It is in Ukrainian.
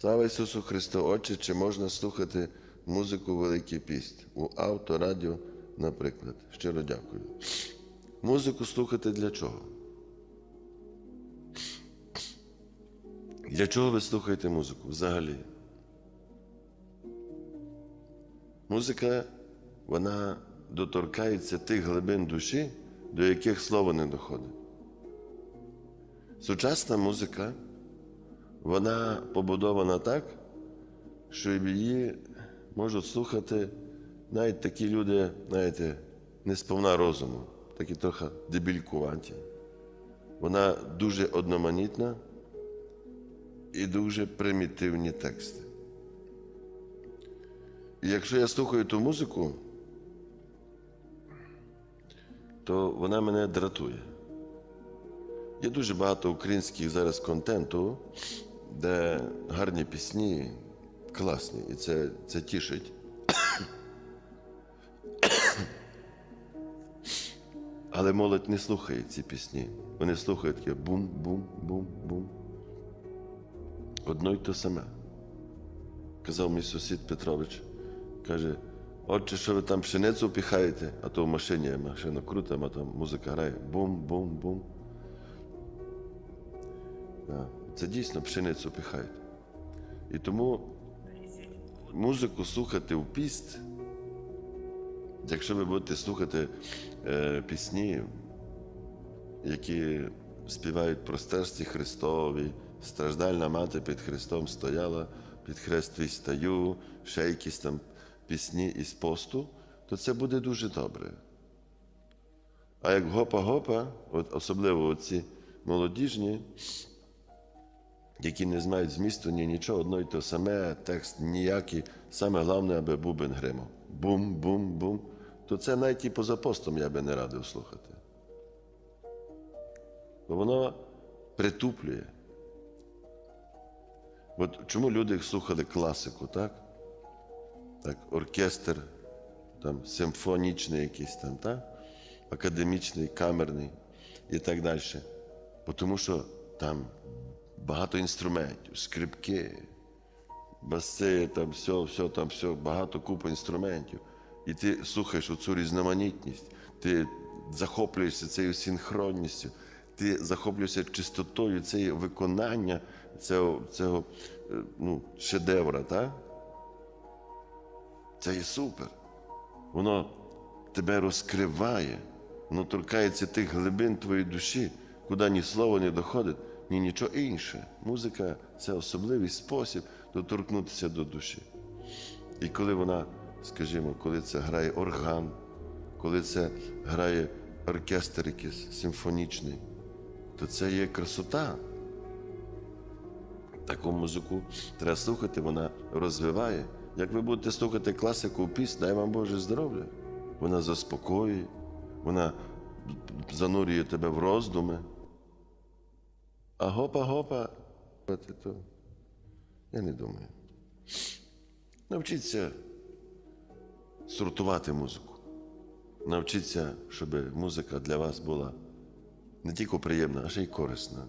Слава Ісусу Христу! Отче, чи можна слухати музику Великий Піст у авто, радіо, наприклад? Щиро дякую. Музику слухати для чого? Для чого ви слухаєте музику взагалі? Музика, вона доторкається тих глибин душі, до яких слово не доходить. Сучасна музика, вона побудована так, що її можуть слухати навіть такі люди, знаєте, не сповна розуму, такі трохи дебількуваті. Вона дуже одноманітна і дуже примітивні тексти. І якщо я слухаю ту музику, то вона мене дратує. Є дуже багато українських зараз контенту, де гарні пісні, класні, і це, це тішить. Але молодь не слухає ці пісні. Вони слухають таке бум-бум-бум-бум. Одно й то саме. Казав мій сусід Петрович, каже, отче, що ви там пшеницю піхаєте, а то в машині машину крутимо, а там музика грає бум-бум-бум. Да. Це дійсно пшеницю піхають. І тому музику слухати в піст, якщо ви будете слухати е, пісні, які співають про стежці Христові, страждальна мати під Христом стояла, під хрест стаю, ще якісь там пісні із посту, то це буде дуже добре. А як гопа-гопа, от особливо оці молодіжні, які не знають змісту ні нічого, одно й те саме, текст ніякий, саме головне, аби бубен гримав. Бум-бум-бум. То це навіть і поза постом я би не радив слухати. Бо воно притуплює. От чому люди слухали класику, так? Так, оркестр, там, симфонічний якийсь там, так? академічний, камерний і так далі. Тому що там багато інструментів, скрипки, баси, там все, все, там все, багато купа інструментів. І ти слухаєш оцю різноманітність, ти захоплюєшся цією синхронністю, ти захоплюєшся чистотою цієї виконання цього, цього е, ну, шедевра, так? Це є супер. Воно тебе розкриває, воно торкається тих глибин твоєї душі, куди ні слово не доходить, ні нічого інше. Музика це особливий спосіб доторкнутися до душі. І коли вона, скажімо, коли це грає орган, коли це грає оркестр якийсь симфонічний, то це є красота. Таку музику треба слухати, вона розвиває. Як ви будете слухати класику пісень, дай вам Боже здоров'я. Вона заспокоює, вона занурює тебе в роздуми. А гопа-гопа, то я не думаю. Навчіться сортувати музику. Навчіться, щоб музика для вас була не тільки приємна, а ще й корисна.